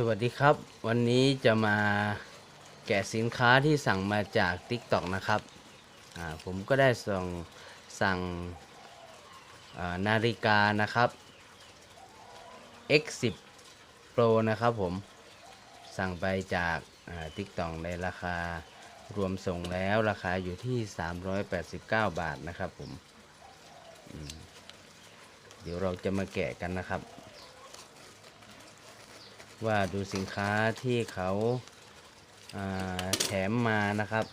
สวัสดีครับ วันนี้จะมาแกะสินค้าที่สั่งมาจาก TikTok นะครับผมก็ได้ส่งสั่งานาฬิกานะครับ X10 Pro นะครับผมสั่งไปจาก TikTok ในราคารวมส่งแล้วราคาอยู่ที่ 389 บาทนะครับผมมเดี๋ยวเราจะมาแกะกันนะครับ ว่าดูสินค้าที่เขาาแถมมานะครับ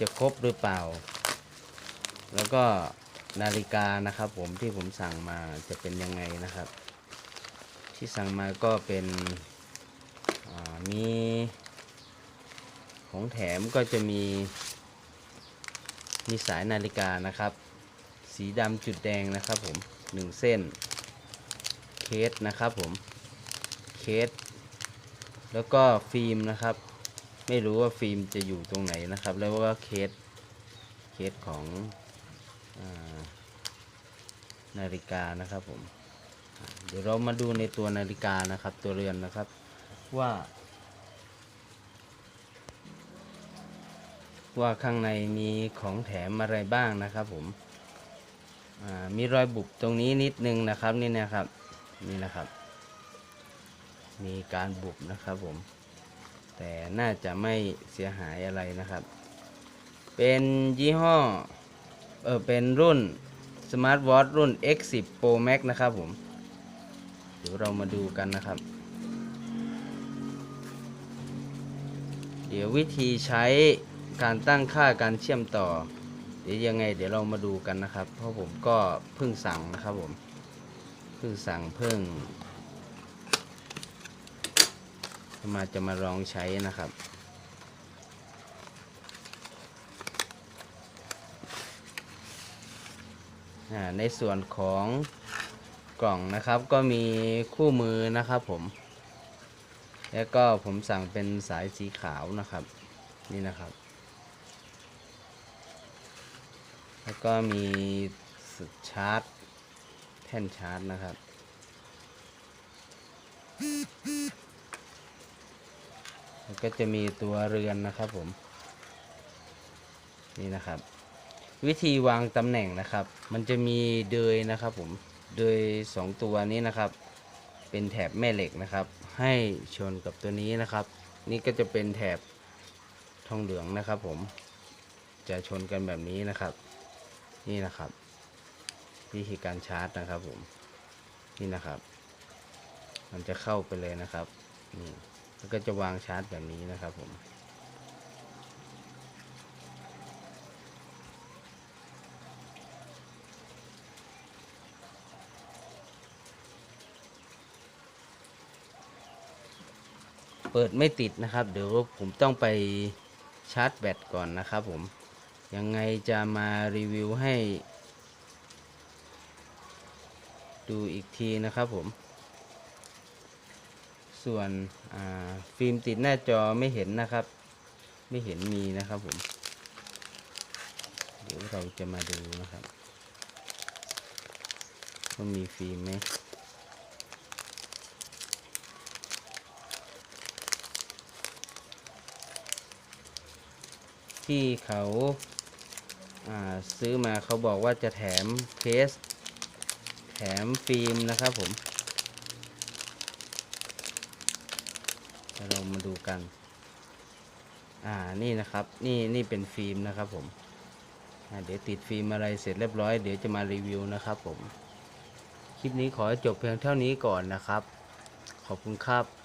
จะครบหรือเปล่า แล้วก็นาฬิกานะครับ ผมที่ผมสั่งมาจะเป็นยังไงนะครับ ที่สั่งมาก็เป็นมีของแถมก็จะมีมีสายนาฬิกานะครับ สีดำจุดแดงนะครับผมหนึ่งเส้นเคสนะครับผม เคส แล้วก็ฟิล์มนะครับ ไม่รู้ว่าฟิล์มจะอยู่ตรงไหนนะครับ แล้วก็เคส เคสของอานาฬิกานะครับผม เดี๋ยวเรามาดูในตัวนาฬิกานะครับ ตัวเรือนนะครับว่า ว่าข้างในมีของแถมอะไรบ้างนะครับผมมีรอยบุบตรงนี้นิดนึงนะครับนี่นะครับ นี่นะครับ มีการบุบนะครับผม แต่น่าจะไม่เสียหายอะไรนะครับ เป็นยี่ห้อ เออเป็นรุ่น Smart Watch รุ่น X10 Pro Max นะครับผม เดี๋ยวเรามาดูกันนะครับ เดี๋ยววิธีใช้การตั้งค่าการเชื่อมต่อ เดี๋ยวยังไง เดี๋ยวเรามาดูกันนะครับ เพราะผมก็เพิ่งสั่งนะครับผม เพิ่งสั่งเพิ่ง มาจะมาลองใช้นะครับ ในส่วนของกล่องนะครับก็มีคู่มือนะครับผม แล้วก็ผมสั่งเป็นสายสีขาวนะครับ นี่นะครับ แล้วก็มีชาร์จแท่นชาร์จนะครับ แล้วก็จะมีตัวเรือนนะครับผม นี่นะครับ วิธีวางตำแหน่งนะครับ มันจะมีเดยนะครับผม เดยสองตัวนี้นะครับ เป็นแถบแม่เหล็กนะครับ ให้ชนกับตัวนี้นะครับ นี่ก็จะเป็นแถบทองเหลืองนะครับ ผม จะชนกันแบบนี้นะครับ นี่นะครับ วิธีการชาร์จนะครับผม นี่นะครับ มันจะเข้าไปเลยนะครับนี่ แล้วก็จะวางชาร์จแบบนี้นะครับผมเปิดไม่ติดนะครับ เดี๋ยวผมต้องไปชาร์จแบตก่อนนะครับผม ยังไงจะมารีวิวให้ ดูอีกทีนะครับผม ส่วนฟิล์มติดหน้าจอไม่เห็นนะครับ ไม่เห็นมีนะครับผม เดี๋ยวเราจะมาดูนะครับว่ามีฟิล์มไหมที่เขาาซื้อมาเขาบอกว่าจะแถมเคส แถมฟิล์มนะครับผม ดี๋ยวเรามาดูกัน อ่านี่นะครับ นี่นี่เป็นฟิล์มนะครับผมเดี๋ยวติดฟิล์มอะไรเสร็จเรียบร้อยเดี๋ยวจะมารีวิวนะครับผม คลิปนี้ขอจบเพียงเท่านี้ก่อนนะครับ ขอบคุณครับ